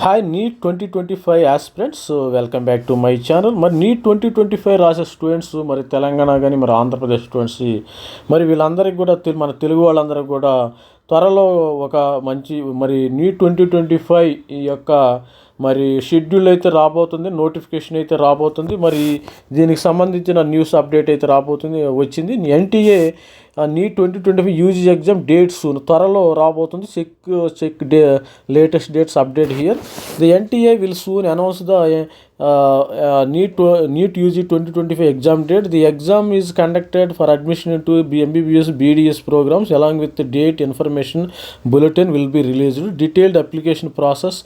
Hi NEET twenty twenty five aspirants welcome back to my channel మరి NEET twenty twenty five రాసే students మరి తెలంగాణ కానీ మరి Andhra Pradesh students మరి వీళ్ళందరికీ కూడా మన తెలుగు వాళ్ళందరికీ కూడా త్వరలో ఒక మంచి మరి నీట్ ట్వంటీ ట్వంటీ ఫైవ్ ఈ యొక్క మరి షెడ్యూల్ అయితే రాబోతుంది నోటిఫికేషన్ అయితే రాబోతుంది. మరి దీనికి సంబంధించిన న్యూస్ అప్డేట్ అయితే రాబోతుంది వచ్చింది. NTA NEET twenty twenty five UG exam dates త్వరలో రాబోతుంది. Check check the latest dates update here. The NTA will soon announce the NEET NEET UG twenty twenty five exam date. The exam is conducted for admission to MBBS BDS programmes along with date information bulletin will be released detailed application process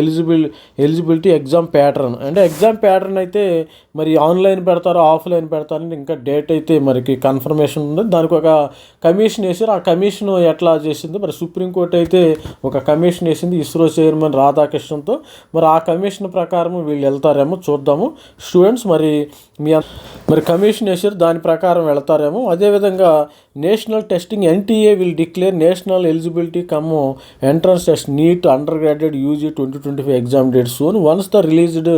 eligible eligibility exam pattern అంటే exam pattern అయితే మరి online పెడతారో offline పెడతారని ఇంకా date అయితే మనకి confirmation ఉంది. దానికి ఒక కమిషన్ వేసారు ఆ కమిషన్ ఎట్లా చేసింది మరి సుప్రీంకోర్టు అయితే ఒక కమిషన్ వేసింది ఇస్రో చైర్మన్ రాధాకృష్ణన్తో. మరి ఆ కమిషన్ ప్రకారం వీళ్ళు వెళ్తారేమో చూద్దాము. స్టూడెంట్స్ మరి మీ మరి కమిషన్ వేసారు దాని ప్రకారం వెళ్తారేమో. అదేవిధంగా national testing NTA will declare national eligibility cum entrance test NEET under graduate UG twenty twenty five exam date soon once the released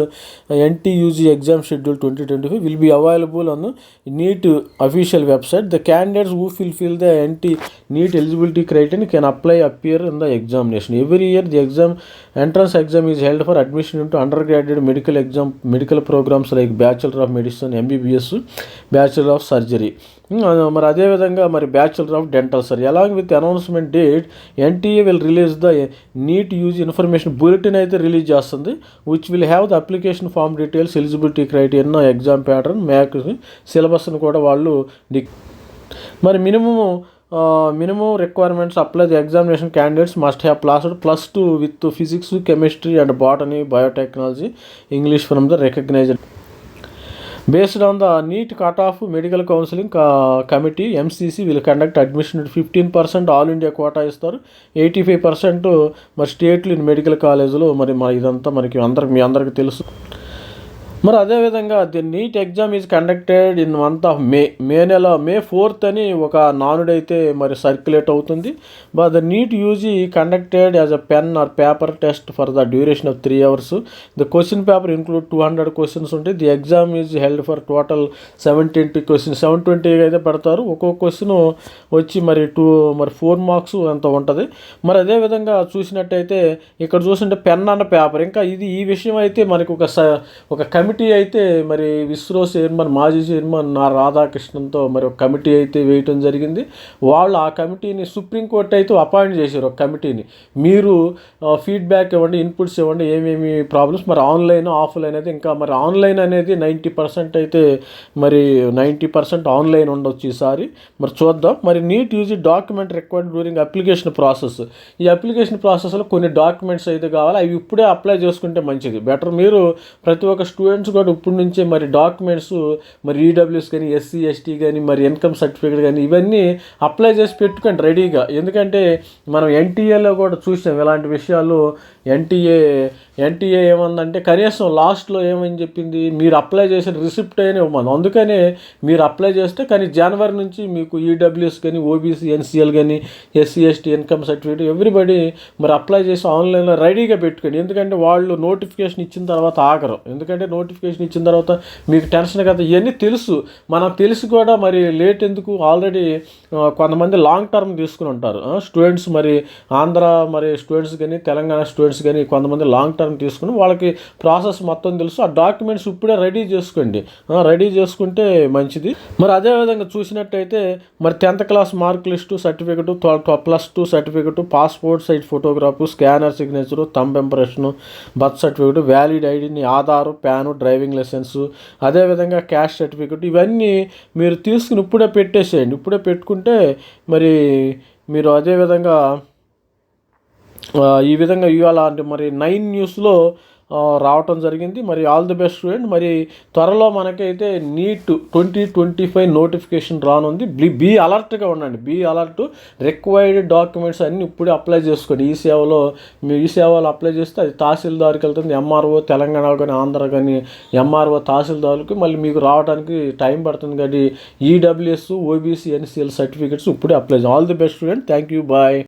NEET UG exam schedule twenty twenty five will be available on NEET official website the candidates who fulfil the N T NEET eligibility criterion can apply appear in the examination every year the exam entrance exam is held for admission into under graduate medical exam medical programmes like bachelor of medicine MBBS bachelor of surgery మరి అదేవిధంగా మరి bachelor of dental surgery along with announcement date NTA will release the NEET UG information bulletin అయితే release చేస్తుంది which will have the application form details eligibility criterion exam pattern Mac సిలబస్ని కూడా వాళ్ళు మరి minimum minimum requirements apply the examination candidates must have passed plus two with physics chemistry and botany biotechnology English from the recognised based on the NEET cut off medical counselling committee MCC will conduct admission fifteen percent all India quota ఇస్తారు. Eighty five percent మరి స్టేట్లు in medical కాలేజీలో మరి మా ఇదంతా మనకి అందరికి మీ అందరికీ తెలుసు. మరి అదేవిధంగా the NEET exam is conducted in month of May May నెల మే ఫోర్త్ అని ఒక నానుడైతే మరి సర్క్యులేట్ అవుతుంది. But the NEET UG conducted as a pen or paper test for the duration of three hours the question paper include two hundred questions ఉంటాయి the exam is held for total seven twenty question seven twenty అయితే పెడతారు. ఒక్కొక్క question వచ్చి మరి two మరి four marks ఎంత ఉంటుంది. మరి అదేవిధంగా చూసినట్టయితే ఇక్కడ చూసింటే పెన్ అన్న పేపర్ ఇంకా ఇది ఈ విషయం అయితే మనకి ఒక స ఒక కమిటీ కమిటీ అయితే మరి ఇస్రో చైర్మన్ మాజీ చైర్మన్ నా రాధాకృష్ణన్తో మరి ఒక కమిటీ అయితే వేయటం జరిగింది. వాళ్ళు ఆ కమిటీని సుప్రీంకోర్టు అయితే అపాయింట్ చేశారు ఒక కమిటీని. మీరు ఫీడ్బ్యాక్ ఇవ్వండి ఇన్పుట్స్ ఇవ్వండి ఏమేమి ప్రాబ్లమ్స్ మరి ఆన్లైన్ ఆఫ్లైన్ అయితే ఇంకా మరి ఆన్లైన్ అనేది నైంటీ పర్సెంట్ అయితే మరి నైంటీ పర్సెంట్ ఆన్లైన్ ఉండొచ్చు ఈసారి. మరి చూద్దాం. మరి NEET UG document required during application process. ఈ అప్లికేషన్ ప్రాసెస్లో కొన్ని డాక్యుమెంట్స్ అయితే కావాలి. అవి ఇప్పుడే అప్లై చేసుకుంటే మంచిది. బెటర్ మీరు ప్రతి ఒక్క స్టూడెంట్స్ కూడా ఇప్పటి నుంచే మరి డాక్యుమెంట్స్ మరి ఈడబ్ల్యూస్ కానీ ఎస్సీ ఎస్టీ కానీ మరి ఇన్కమ్ సర్టిఫికేట్ కానీ ఇవన్నీ అప్లై చేసి పెట్టుకోండి రెడీగా. ఎందుకంటే మనం ఎన్టీఏలో కూడా చూసాం ఇలాంటి విషయాలు. ఎన్టీఏ ఎన్టీఏ ఏమందంటే కనీసం లాస్ట్లో ఏమని చెప్పింది? మీరు అప్లై చేసిన రిసిప్ట్ అయినా ఇవ్వమని. అందుకనే మీరు అప్లై చేస్తే కానీ జనవరి నుంచి మీకు ఈడబ్ల్యూఎస్ కానీ ఓబీసీ ఎన్సీఎల్ కానీ SC ST income certificate everybody మరి అప్లై చేసి ఆన్లైన్లో రెడీగా పెట్టుకోండి. ఎందుకంటే వాళ్ళు నోటిఫికేషన్ ఇచ్చిన తర్వాత ఆగరు. ఎందుకంటే నోటి నోటిఫికేషన్ ఇచ్చిన తర్వాత మీకు టెన్షన్ కదా ఇవన్నీ తెలుసు. మనం తెలిసి కూడా మరి లేట్ ఎందుకు? ఆల్రెడీ కొంతమంది లాంగ్ టర్మ్ తీసుకుని ఉంటారు. స్టూడెంట్స్ మరి ఆంధ్ర మరి స్టూడెంట్స్ కానీ తెలంగాణ స్టూడెంట్స్ కానీ కొంతమంది లాంగ్ టర్మ్ తీసుకుని వాళ్ళకి ప్రాసెస్ మొత్తం తెలుసు. ఆ డాక్యుమెంట్స్ ఇప్పుడే రెడీ చేసుకోండి. రెడీ చేసుకుంటే మంచిది. మరి అదేవిధంగా చూసినట్టయితే మరి tenth class mark list certificate plus two certificate passport size photograph scanner signature thumb impression birth certificate valid ఐడిని ఆధారు ప్యాను డ్రైవింగ్ లైసెన్స్ అదేవిధంగా క్యాష్ సర్టిఫికెట్ ఇవన్నీ మీరు తీసుకుని ఇప్పుడే పెట్టేసేయండి. ఇప్పుడే పెట్టుకుంటే మరి మీరు అదేవిధంగా ఈ విధంగా ఇవాళ అంటే మరి నైన్ న్యూస్లో రావటం జరిగింది. మరి ఆల్ ది బెస్ట్ స్టూడెంట్ మరి త్వరలో మనకైతే NEET twenty twenty five notification రానుంది. బీ బీ అలర్ట్గా ఉండండి. బీ అలర్ట్ రిక్వైర్డ్ డాక్యుమెంట్స్ అన్నీ ఇప్పుడే అప్లై చేసుకోండి. ఈ సేవలో మీ ఈ సేవలో అప్లై చేస్తే అది తహసీల్దార్కి వెళ్తుంది. ఎంఆర్ఓ తెలంగాణ కానీ ఆంధ్ర కానీ ఎంఆర్ఓ తహసీల్దార్కి మళ్ళీ మీకు రావడానికి టైం పడుతుంది కాబట్టి ఈడబ్ల్యూఎస్ ఓబీసీ ఎన్సీఎల్ సర్టిఫికేట్స్ ఇప్పుడే apply all the best student thank you bye